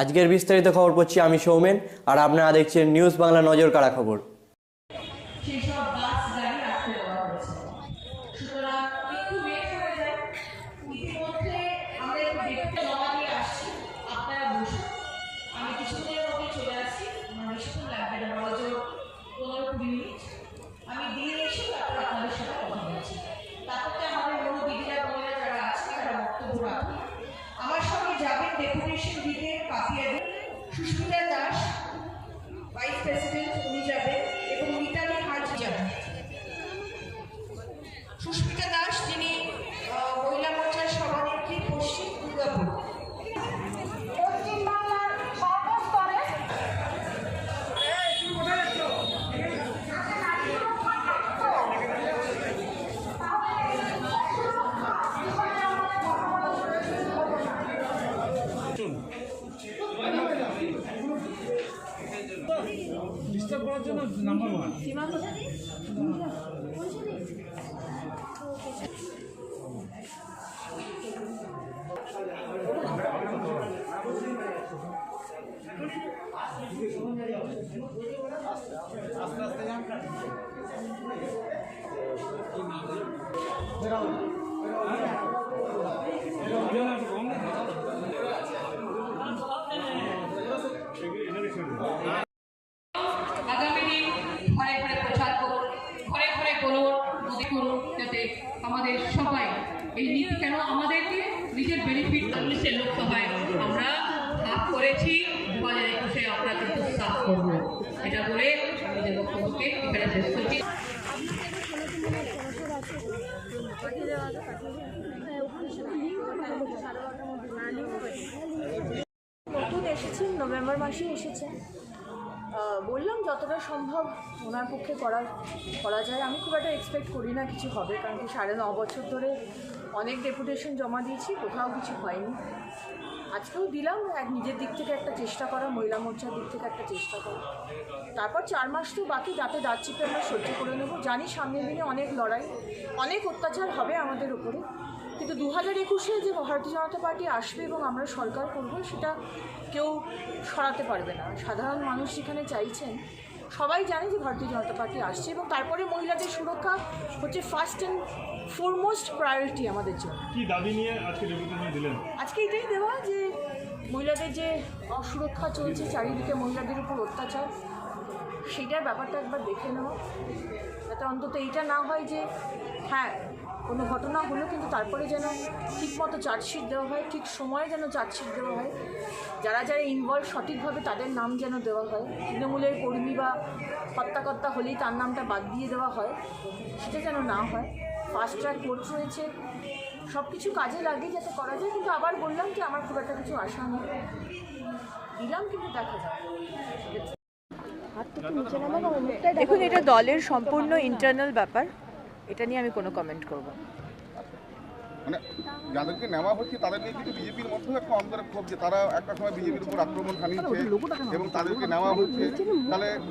আজকের বিস্তারিত খবর পড়ছি আমি সৌমেন, আর আপনারা দেখছেন নিউজ বাংলা নজর কাড়া খবর সেসব বাস গাড়ি রাখতে দেওয়া হয়েছে করার জন্য নাম্বার ওয়ান করেছি দু হাজার একুশে এটা বলে বক্তব্যকে এখানে শেষ করছি। নতুন এসেছেন নভেম্বর মাসে এসেছেন বললাম যতটা সম্ভব ওনার পক্ষে করা করা যায়। আমি খুব একটা এক্সপেক্ট করি না কিছু হবে, কারণ কি সাড়ে ন বছর ধরে অনেক ডেপুটেশন জমা দিয়েছি, কোথাও কিছু হয়নি। আজকেও দিলাম, এক নিজের দিক থেকে একটা চেষ্টা করা, মহিলা মোর্চার দিক থেকে একটা চেষ্টা করা। তারপর চার মাস তো বাকি, যাতে দাঁত চিপে আমরা সহ্য করে নেব। জানি সামনের দিনে অনেক লড়াই, অনেক অত্যাচার হবে আমাদের উপরে। কিন্তু দু হাজার একুশে যে ভারতীয় জনতা পার্টি আসবে এবং আমরা সরকার করব, সেটা কেউ সরাতে পারবে না। সাধারণ মানুষ যেখানে চাইছেন সবাই জানে যে ভারতীয় জনতা পার্টি আসছে এবং তারপরে মহিলাদের সুরক্ষা হচ্ছে ফার্স্ট অ্যান্ড ফোরমোস্ট প্রায়োরিটি আমাদের জন্য। কি দাবি নিয়ে আজকে দিলেন? আজকে এটাই দেওয়া যে মহিলাদের যে অসুরক্ষা চলছে চারিদিকে মহিলাদের উপর অত্যাচার সেইটার ব্যাপারটা একবার দেখে নেওয়া যাতে অন্তত এইটা না হয় যে হ্যাঁ কোনো ঘটনা হলো কিন্তু তারপরে যেন ঠিক মতো চার্জশিট দেওয়া হয়, ঠিক সময়ে যেন চার্জশিট দেওয়া হয়। যারা যারা ইনভলভ সঠিকভাবে তাদের নাম যেন দেওয়া হয়, তৃণমূলের কর্মী বা হত্যাকর্তা হলেই তার নামটা বাদ দিয়ে দেওয়া হয়, সেটা যেন না হয়। ফাস্ট ট্র্যাক কোর্ট রয়েছে সব কিছু কাজে লাগে যাতে করা যায়, কিন্তু আবার বললাম যে আমার খুব একটা কিছু আশা নেই। দিলাম কিন্তু দেখা যাবে দেখুন, এটা দলের সম্পূর্ণ ইন্টারনাল ব্যাপার। এটা নিয়ে আমি কোনো কমেন্ট করব না। মানে যাদেরকে নেওয়া হচ্ছে তাদের নিয়ে কিন্তু বিজেপির মধ্যেও একটা অন্তরে ক্ষোভ যে তারা একটা সময় বিজেপির উপর আক্রমণ খানিয়েছে এবং তাদেরকে নেওয়া হচ্ছে। তাহলে আহ,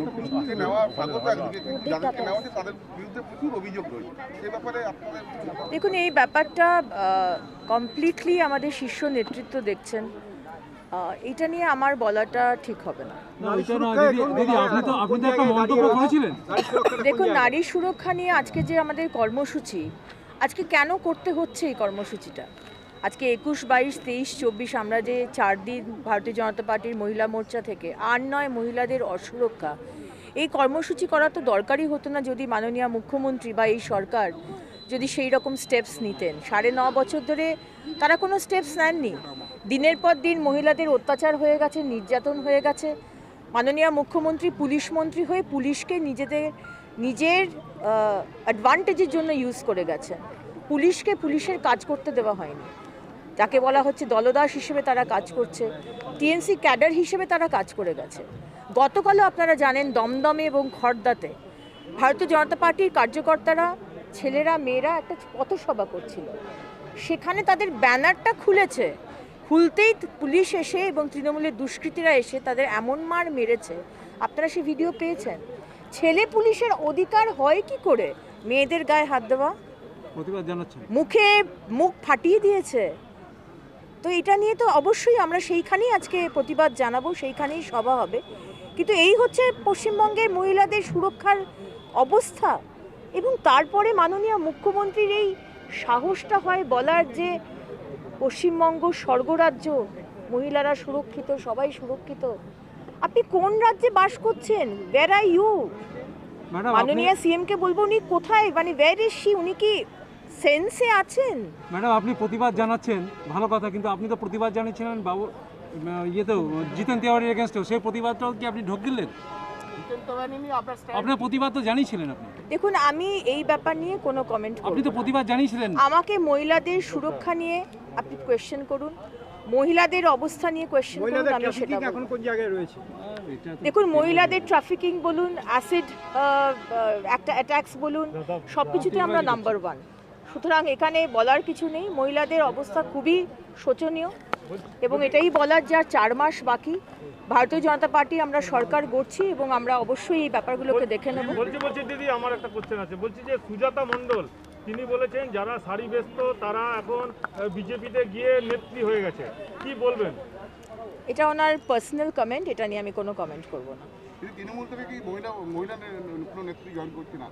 নতুনকে নেওয়া স্বাগত একদিকে কিন্তু যাদেরকে নেওয়া হচ্ছে তাদের বিরুদ্ধে প্রচুর অভিযোগ রয়েছে। সেই ব্যাপারে আপনাদের দেখুন এই ব্যাপারটা কমপ্লিটলি আমাদের শীর্ষ নেতৃত্ব দেখছেন। এটা নিয়ে আমার বলাটা ঠিক হবে না। না এটা না দিদি দিদি আপনি তো আপনি তো একটা মন্তব্য করেছিলেন। দেখুন নারী সুরক্ষা নিয়ে আজকে যে আমাদের কর্মসূচি আজকে কেন করতে হচ্ছে এই কর্মসূচিটা? আজকে একুশ বাইশ তেইশ চব্বিশ আমরা যে চার দিন ভারতীয় জনতা পার্টির মহিলা মোর্চা থেকে আর নয় মহিলাদের অসুরক্ষা। এই কর্মসূচি করা তো দরকারই হতো না যদি মাননীয় মুখ্যমন্ত্রী বা এই সরকার যদি সেই রকম স্টেপস নিতেন। সাড়ে ন বছর ধরে তারা কোনো স্টেপস নেননি। দিনের পর দিন মহিলাদের অত্যাচার হয়ে গেছে, নির্যাতন হয়ে গেছে। মাননীয় মুখ্যমন্ত্রী, পুলিশ মন্ত্রী হয়ে পুলিশকে নিজেদের, নিজের অ্যাডভান্টেজের জন্য ইউজ করে গেছেন পুলিশকে পুলিশের কাজ করতে দেওয়া হয়নি। যাকে বলা হচ্ছে দলদাস হিসেবে তারা কাজ করছে, টিএনসি ক্যাডার হিসেবে তারা কাজ করে গেছে। গতকালও আপনারা জানেন দমদমে এবং খড়দাতে ভারতীয় জনতা পার্টির কার্যকর্তারা, ছেলেরা, মেয়েরা একটা পথসভা করছিল। সেখানে তাদের ব্যানারটা খুলেছে। খুলতেই পুলিশ এসে এবং তৃণমূলের দুষ্কৃতীরা এসে তাদের এমন মার মেরেছে। আপনারা সে ভিডিও পেয়েছেন। ছেলে পুলিশের অধিকার হয় কি করে? মেয়েদের গায়ে হাত দেওয়া? প্রতিবাদ জানাচ্ছেন। মুখে মুখ ফাটিয়ে দিয়েছে। তো এটা নিয়ে তো অবশ্যই আমরা সেইখানেই আজকে প্রতিবাদ জানাব সেইখানেই সভা হবে। কিন্তু এই হচ্ছে পশ্চিমবঙ্গের মহিলাদের সুরক্ষার অবস্থা এবং তারপরে মাননীয় মুখ্যমন্ত্রীর এই সাহসটা হয় বলার যে পশ্চিমবঙ্গ স্বর্গরাজ্য মহিলারা সুরক্ষিত সবাই সুরক্ষিত। আপনি কোন রাজ্যে বাস করছেন? ওয়ার আর ইউ মাননীয় সিএমকে বলব উনি কোথায়? মানে ওয়ার ইজ শি উনি কি সেন্সে আছেন? ম্যাডাম আপনি প্রতিবাদ জানাচ্ছেন। ভালো কথা কিন্তু আপনি তো প্রতিবাদ জানিয়েছিলেন বাবু ইয়েতেও জিতেন তেওয়ারির এগেনস্টেও সেই প্রতিবাদটাও কি আপনি ঢোক গেলেন আপনার প্রতিবাদ তো জানিয়েছিলেন আপনি। দেখুন আমি এই ব্যাপার নিয়ে কোনো কমেন্ট আপনি তো প্রতিবাদ জানিয়েছিলেন। আমাকে মহিলাদের সুরক্ষা নিয়ে আপনি কোয়েশ্চেন করুন। মহিলাদের অবস্থা নিয়ে কোয়েশ্চেন করুন আমি সেটা বলব। কোন জায়গায় রয়েছে? দেখুন মহিলাদের ট্রাফিকিং বলুন অ্যাসিড একটা অ্যাটাক্স বলুন সব কিছুতে আমরা নাম্বার ওয়ান সুতরাং এখানে বলার কিছু নেই। মহিলাদের অবস্থা খুবই শোচনীয়। এবং এটাই বলার যা চার মাস বাকি। ভারতীয় জনতা পার্টি আমরা সরকার গড়ছি এবং আমরা অবশ্যই এই ব্যাপারগুলোকে দেখে নেব। বলছি বলছি দিদি আমার একটা কোশ্চেন আছে। বলছি যে সুজাতা মণ্ডল তিনি বলেছেন যারা শাড়ি ব্যস্ত তারা এখন বিজেপিতে গিয়ে নেত্রী হয়ে গেছে। কি বলবেন? এটা ওনার পার্সোনাল কমেন্ট এটা নিয়ে আমি কোনো কমেন্ট করব না। তৃণমূল থেকে কি মহিলা মহিলা কোনো নেত্রী জয়েন করছে না?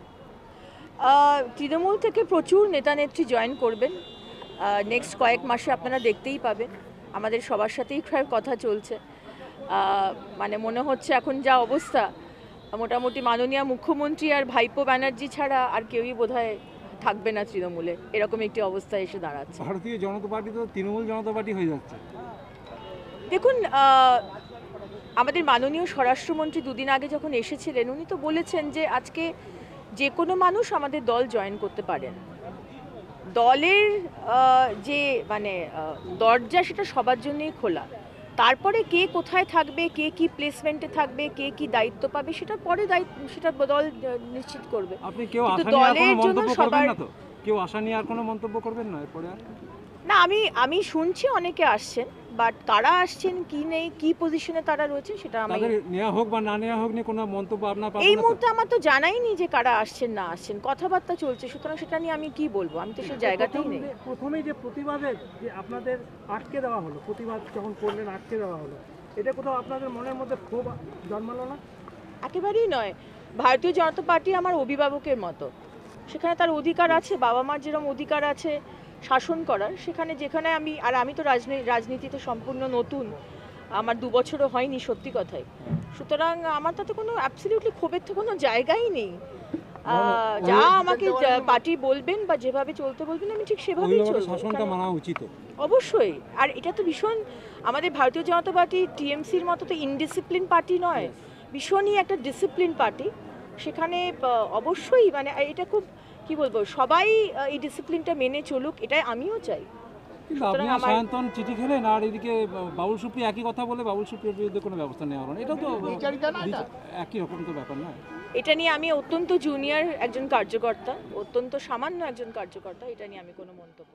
আহ, তৃণমূল থেকে প্রচুর নেতা নেত্রী জয়েন করবেন নেক্সট কয়েক মাসে আপনারা দেখতেই পাবেন। আমাদের সবার সাথেই প্রায় কথা চলছে। মানে মনে হচ্ছে এখন যা অবস্থা মোটামুটি মাননীয় মুখ্যমন্ত্রী আর ভাইপো ব্যানার্জি ছাড়া আর কেউই বোধহয় থাকবে না তৃণমূলে। এরকম একটি অবস্থা এসে দাঁড়াচ্ছে। ভারতীয় জনতা পার্টি তো তৃণমূল জনতা পার্টি হয়ে যাচ্ছে। দেখুন আমাদের মাননীয় স্বরাষ্ট্রমন্ত্রী দুদিন আগে যখন এসেছিলেন উনি তো বলেছেন যে আজকে যে কোনো মানুষ আমাদের দল জয়েন করতে পারেন। দলের যে মানে দরজা সেটা সবার জন্যই খোলা। তারপরে কে কোথায় থাকবে কে কি প্লেসমেন্টে থাকবে কে কি দায়িত্ব পাবে সেটা পরে দায়িত্ব সেটা দল নিশ্চিত করবে। আপনি কেউ আশা নিয়ে আর দলের কোনো জন্য মন্তব্য করবেন সবার- না কেউ আশা নিয়ে আর কোনো মন্তব্য করবেন না এরপরে আর? না আমি আমি শুনছি অনেকে আসছেন বাট কারা আসছেন কি নেই কি পজিশনে তারা রয়েছে সেটা আমি নেওয়া হোক বা না নেওয়া হোক নিয়ে কোনো মন্তব্য আপনার এই মুহূর্তে আমার তো জানাই নি যে কারা আসছেন না আসছেন কথাবার্তা চলছে সুতরাং সেটা নিয়ে আমি কি বলব? আমি তো সেই জায়গাতেই নেই। প্রথমেই যে প্রতিবাদের যে আপনাদের আটকে দেওয়া হলো প্রতিবাদ যখন করলেন আটকে দেওয়া হলো এটা কোথাও আপনাদের মনের মধ্যে ক্ষোভ জন্মালো না? একেবারেই নয়। ভারতীয় জনতা পার্টি আমার অভিভাবকের মতো। সেখানে তার অধিকার আছে বাবা মার যেরকম অধিকার আছে শাসন করার সেখানে যেখানে আমি আর আমি তো রাজনী- রাজনীতিতে সম্পূর্ণ নতুন আমার দু বছরও হয়নি সত্যি কথাই সুতরাং আমার তাতে কোনো অ্যাবসলিউটলি ক্ষোভের তো কোনো জায়গাই নেই। যা আমাকে পার্টি বলবেন বা যেভাবে চলতে বলবেন আমি ঠিক সেভাবেই শাসনটা মানা উচিত। অবশ্যই। আর এটা তো ভীষণ আমাদের ভারতীয় জনতা পার্টি টিএমসির মতো তো ইনডিসিপ্লিন পার্টি নয়। ভীষণই একটা ডিসিপ্লিন পার্টি। সেখানে অবশ্যই মানে এটা খুব কি বলব সবাই এই ডিসিপ্লিনটা মেনে চলুক এটাই আমিও চাই। আপনি সায়ন্তন চিঠি খেলেন আর এদিকে বাবুল একই কথা বলে বাবুল সুপ্রির বিরুদ্ধে কোনো ব্যবস্থা নেওয়া হলো না। তো একই রকম তো ব্যাপার না এটা নিয়ে আমি অত্যন্ত জুনিয়র একজন কার্যকর্তা অত্যন্ত সামান্য একজন কার্যকর্তা এটা নিয়ে আমি কোনো মন্তব্য।